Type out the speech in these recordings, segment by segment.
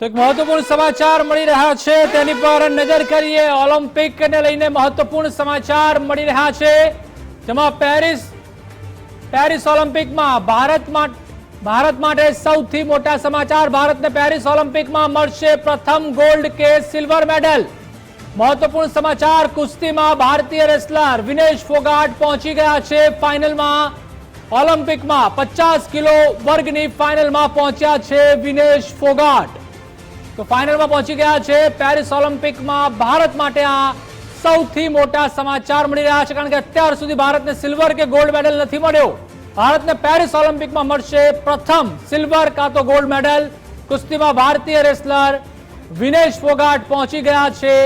તો એક મહત્વપૂર્ણ સમાચાર મળી રહ્યા છે. તેની પર નજર કરીએ. ઓલિમ્પિકને લઈને મહત્વપૂર્ણ સમાચાર મળી રહ્યા છે. જેમાં પેરિસ પેરિસ ઓલિમ્પિકમાં ભારતમાં ભારત માટે સૌથી મોટા સમાચાર ભારતને પેરિસ ઓલિમ્પિકમાં મળશે. પ્રથમ ગોલ્ડ કે સિલ્વર મેડલ. મહત્વપૂર્ણ સમાચાર, કુસ્તીમાં ભારતીય રેસલર વિનેશ ફોગાટ પહોંચી ગયા છે ફાઇનલમાં. ઓલિમ્પિકમાં પચાસ કિલો વર્ગની ફાઇનલમાં પહોંચ્યા છે વિનેશ ફોગાટ. તો ફાઇનલમાં પહોંચી ગયા છે પેરિસ ઓલિમ્પિકમાં ભારત માટે આ સૌથી મોટા સમાચાર મળી રહ્યા છે કારણ કે અત્યાર સુધી ભારતને સિલ્વર કે ગોલ્ડ મેડલ નથી મળ્યો. ભારતને પેરિસ ઓલિમ્પિકમાં મળશે પ્રથમ સિલ્વર કાં તો ગોલ્ડ મેડલ કુસ્તીમાં ભારતીય રેસલર વિનેશ ફોગાટ પહોંચી ગયા છે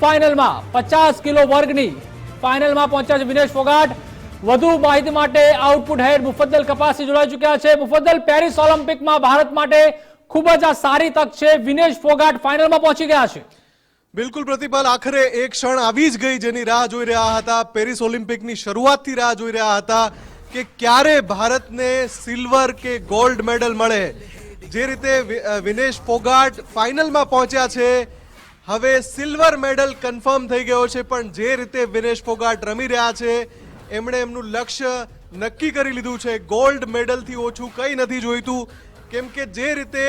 ફાઇનલમાં પચાસ કિલો વર્ગની ફાઇનલમાં પહોંચ્યા છે વિનેશ ફોગાટ. વધુ માહિતી માટે આઉટપુટ હેડ મુફદ્દલ કપાસી જોડાઈ ચૂક્યા છે. મુફદ્દલ, પેરિસ ઓલિમ્પિકમાં ભારત માટે ખૂબ જ આ સારી તક છે. વિનેશ ફોગાટ ફાઇનલમાં પહોંચી ગયા છે. બિલકુલ પ્રતિપાલ, આખરે એક ક્ષણ આવી જ ગઈ જેની રાહ જોઈ રહ્યા હતા. પેરિસ ઓલિમ્પિકની શરૂઆતથી રાહ જોઈ રહ્યા હતા કે ક્યારે ભારતને સિલ્વર કે ગોલ્ડ મેડલ મળે. જે રીતે વિનેશ ફોગાટ ફાઇનલમાં પહોંચ્યા છે. હવે સિલ્વર મેડલ કન્ફર્મ થઈ ગયો છે, પણ જે રીતે વિનેશ ફોગાટ રમી રહ્યા છે, એમણે એમનું લક્ષ્ય નક્કી કરી લીધું છે. ગોલ્ડ મેડલથી ઓછું કંઈ નથી જોઈતું. કેમ કે જે રીતે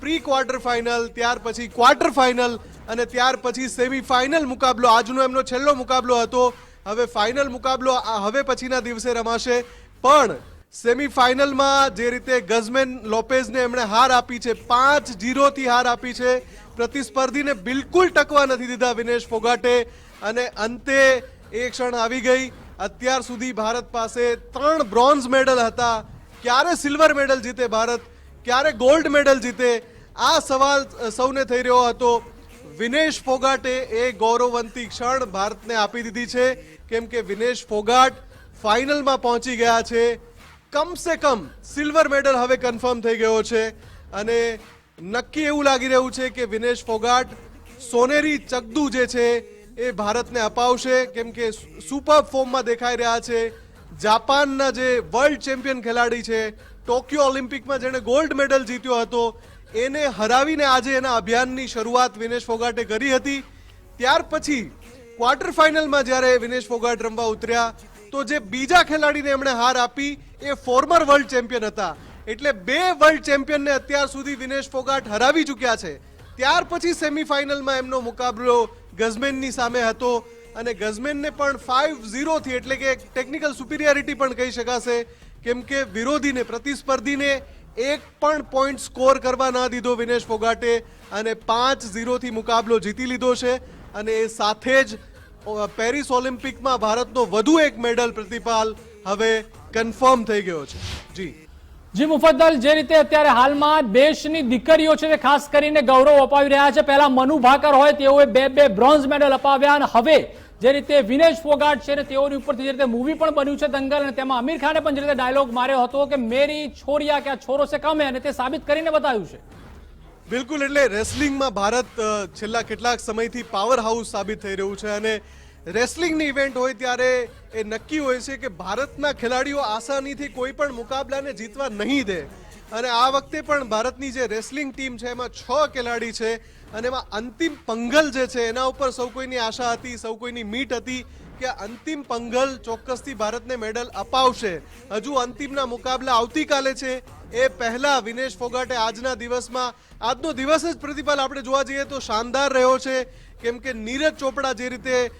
પ્રી ક્વાર્ટર ફાઇનલ ત્યાર પછી ક્વાર્ટર ફાઇનલ અને ત્યાર પછી સેમી ફાઇનલ મુકાબલો, આજનો એમનો છેલ્લો મુકાબલો હતો. હવે ફાઇનલ મુકાબલો હવે પછીના દિવસે રમાશે. પણ સેમી ફાઇનલમાં જે રીતે ગઝમેન લોપેઝને એમણે હાર આપી છે, પાંચ જીરોથી હાર આપી છે, પ્રતિસ્પર્ધીને બિલકુલ ટકવા નથી દીધા વિનેશ ફોગાટે. અને અંતે એ ક્ષણ આવી ગઈ. અત્યાર સુધી ભારત પાસે ત્રણ બ્રોન્ઝ મેડલ હતા. ક્યારે સિલ્વર મેડલ જીતે ભારત? ક્યારે ગોલ્ડ મેડલ જીતે? આ સવાલ સૌને થઈ રહ્યો હતો. વિનેશ ફોગાટે એ ગૌરવવંતી ક્ષણ ભારતને આપી દીધી છે. કેમ કે વિનેશ ફોગાટ ફાઇનલમાં પહોંચી ગયા છે. કમસે કમ સિલ્વર મેડલ હવે કન્ફર્મ થઈ ગયો છે. અને નક્કી એવું લાગી રહ્યું છે કે વિનેશ ફોગાટ સોનેરી ચગદુ જે છે એ ભારતને અપાવશે. કેમ કે સુપર ફોર્મમાં દેખાઈ રહ્યા છે. જાપાનના જે વર્લ્ડ ચેમ્પિયન ખેલાડી છે ટોક્યો ઓલિમ્પિકમાં જેણે ગોલ્ડ મેડલ જીત્યો હતો, એને હરાવીને આજે એના અભિયાનની શરૂઆત વિનેશ ફોગાટે કરી હતી. ત્યાર પછી ક્વાર્ટર ફાઇનલમાં જ્યારે વિનેશ ફોગાટ રમવા ઉતર્યા, તો જે બીજા ખેલાડીને એમણે હાર આપી, એ ફોર્મર વર્લ્ડ ચેમ્પિયન હતા. એટલે બે વર્લ્ડ ચેમ્પિયનને અત્યાર સુધી વિનેશ ફોગાટ હરાવી ચૂક્યા છે. ત્યાર પછી સેમિફાઇનલમાં એમનો મુકાબલો ગઝમેનની સામે હતો અને ગઝમેનને પણ ફાઇવ ઝીરોથી એટલે કે ટેકનિકલ સુપિરિયરિટી પણ કહી શકાશે. કેમ કે વિરોધીને, પ્રતિસ્પર્ધીને એક પણ પોઈન્ટ સ્કોર કરવા ના દીધો વિનેશ ફોગાટે અને પાંચ ઝીરોથી મુકાબલો જીતી લીધો છે. અને એ સાથે જ પેરિસ ઓલિમ્પિકમાં ભારતનો વધુ એક મેડલ પ્રતિપાલ હવે કન્ફર્મ થઈ ગયો છે. જી. જી, મુફદ્દલ, જે રીતે અત્યારે હાલમાં દેશની દીકરીઓ છે તે ખાસ કરીને ગૌરવ અપાવી રહ્યા છે. પહેલા મનુ ભાકર હોય તેઓએ બે બે બ્રોન્ઝ મેડલ અપાવ્યા અને હવે જે રીતે વિનેશ ફોગાટ છે તેઓની ઉપરથી જે રીતે મૂવી પણ બન્યું છે દંગલ અને તેમાં આમિર ખાને પણ જે રીતે ડાયલોગ માર્યો હતો કે મેરી છોરિયા કે આ છોરો છે કમે અને તે સાબિત કરીને બતાવ્યું છે. બિલકુલ, એટલે રેસલિંગમાં ભારત છેલ્લા કેટલાક સમયથી પાવર હાઉસ સાબિત થઈ રહ્યું છે અને રેસલિંગની ઇવેન્ટ હોય ત્યારે એ નક્કી હોય છે કે ભારતના ખેલાડીઓ આસાનીથી કોઈ પણ મુકાબલાને જીતવા નહીં દે. અને આ વખતે પણ ભારતની જે રેસલિંગ ટીમ છે, એમાં છ ખેલાડી છે અને એમાં અંતિમ પંગલ જે છે, એના ઉપર સૌ કોઈની આશા હતી, સૌ કોઈની મીટ હતી કે અંતિમ પંગલ ચોક્કસથી ભારતને મેડલ અપાવશે. હજુ અંતિમના મુકાબલા આવતીકાલે છે. એ પહેલા વિનેશ ફોગાટે આજના દિવસમાં, આજનો દિવસ જ પ્રતિપાલ. આપણે જોવા જઈએ તો શાનદાર રહ્યો છે. કેમ કે નીરજ ચોપડા જે રીતે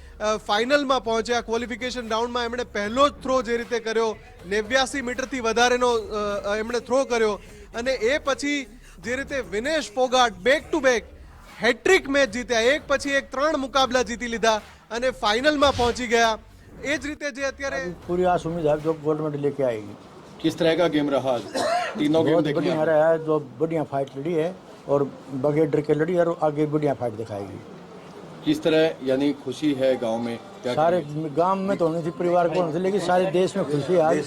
ફાઇનલમાં પહોંચ્યા ક્વોલિફિકેશન રાઉન્ડમાં એમણે પહેલો જ થ્રો જે રીતે કર્યો નેવ્યાસી મીટરથી વધારેનો અ, અ, એમણે થ્રો કર્યો અને એ પછી જે રીતે Vinesh Phogat back to back hat trick match જીત્યા એક પછી એક ત્રણ મુકાબલા જીતી લીધા અને ફાઇનલમાં પહોંચી ગયા એ જ રીતે જે અત્યારે पूरी आस उम्मीद है जो गोल्ड मेडल लेके आएगी किस तरह का गेम रहा आज तीनों गेम बहुत देखे बढ़िया आपने? रहा है जो बढ़िया फाइट लड़ी है और बगैर डर के लड़ी है और आगे बढ़िया फाइट दिखाएगी किस तरह यानी खुशी है गाँव में? क्या सारे गाँव में तो होनी थी परिवार को होनी थी लेकिन सारे देश में खुशी है। आज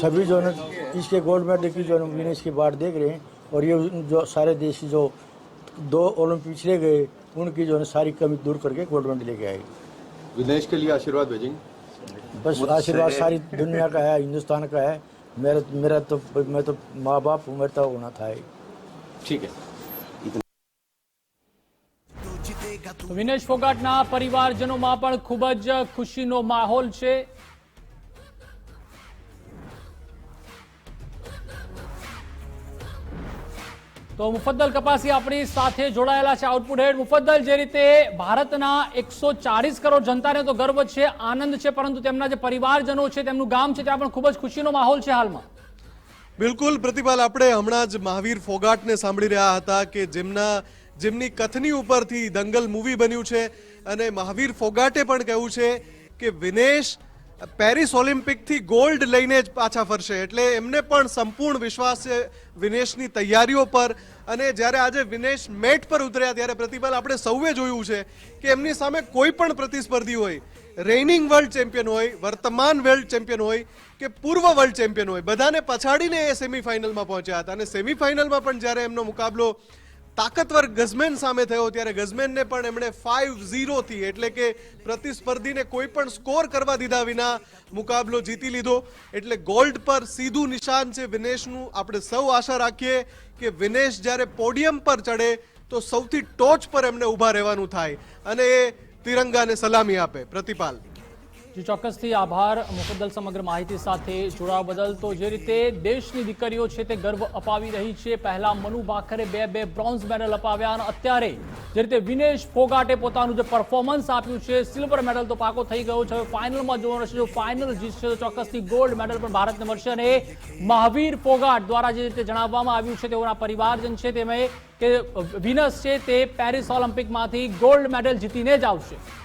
सभी जो है इसके गोल्ड मेडल की जो है विनेश की बाट देख रहे हैं। और ये जो सारे देश की जो दो ओलंपिक पिछले गए उनकी जो है सारी कमी दूर करके गोल्ड मेडल लेके आएगी विनेश के लिए आशीर्वाद भेजेंगे? बस आशीर्वाद सारी दुनिया का है हिंदुस्तान का है। मेरा मेरा तो मैं तो माँ बाप हूँ मेरा तो होना था। ठीक है। વિનેશ ફોગાટના પરિવારજનોમાં પણ ખૂબ જ ખુશીનો માહોલ છે. તો મુફદ્દલ કપાસી આપણી સાથે જોડાયેલા છે. આઉટપુટ હેડ મુફદ્દલ, જે રીતે ભારતના એકસો ચાલીસ કરોડ જનતાને તો ગર્વ છે, આનંદ છે, પરંતુ તેમના જે પરિવારજનો છે, તેમનું ગામ છે, ત્યાં પણ ખૂબ જ ખુશીનો માહોલ છે હાલમાં. બિલકુલ પ્રતિભાલ આપણે હમણાં જ મહાવીર ફોગાટને સાંભળી રહ્યા હતા કે જેમના જેમની કથની ઉપરથી દંગલ મૂવી બન્યું છે અને મહાવીર ફોગાટે પણ કહ્યું છે કે વિનેશ પેરિસ ઓલિમ્પિકથી ગોલ્ડ લઈને જ પાછા ફરશે. એટલે એમને પણ સંપૂર્ણ વિશ્વાસ છે વિનેશની તૈયારીઓ પર. અને જ્યારે આજે વિનેશ મેટ પર ઉતર્યા ત્યારે પ્રતિભાલ આપણે સૌએ જોયું છે કે એમની સામે કોઈ પણ પ્રતિસ્પર્ધી હોય રેઇનિંગ વર્લ્ડ ચેમ્પિયન હોય, વર્તમાન વર્લ્ડ ચેમ્પિયન હોય કે પૂર્વ વર્લ્ડ ચેમ્પિયન હોય, બધાને પછાડીને એ સેમિફાઇનલમાં પહોંચ્યા હતા. અને સેમિફાઇનલમાં પણ જ્યારે એમનો મુકાબલો તાકતવર ગઝમેન સામે થયો ત્યારે ગઝમેનને પણ એમણે ફાઇવ ઝીરોથી એટલે કે પ્રતિસ્પર્ધીને કોઈ પણ સ્કોર કરવા દીધા વિના મુકાબલો જીતી લીધો. એટલે ગોલ્ડ પર સીધું નિશાન છે વિનેશનું. આપણે સૌ આશા રાખીએ કે વિનેશ જ્યારે પોડિયમ પર ચડે, તો સૌથી ટોચ પર એમને ઊભા રહેવાનું થાય. અને એ તિરંગાને સલામી આપે. પ્રતિપાલ. જી, ચોક્કસથી આભાર. મુકદ્દલ સમગ્ર માહિતી સાથે જોડાવા બદલ. તો જે રીતે દેશની દીકરીઓ છે તે ગર્વ અપાવી રહી છે. પહેલા મનુ ભાખરે બે બે બ્રોન્ઝ મેડલ અપાવ્યા અને અત્યારે જે રીતે વિનેશ ફોગાટે પોતાનું જે પરફોર્મન્સ આપ્યું છે સિલ્વર મેડલ તો પાકો થઈ ગયો છે. ફાઇનલમાં જોવાનું રહેશે. જો ફાઇનલ જીતશે તો ચોક્કસથી ગોલ્ડ મેડલ પણ ભારતને મળશે અને મહાવીર ફોગાટ દ્વારા જે રીતે જણાવવામાં આવ્યું છે તેઓના પરિવારજન છે તેમાં કે વિનસ છે તે પેરિસ ઓલિમ્પિકમાંથી ગોલ્ડ મેડલ જીતીને જ આવશે.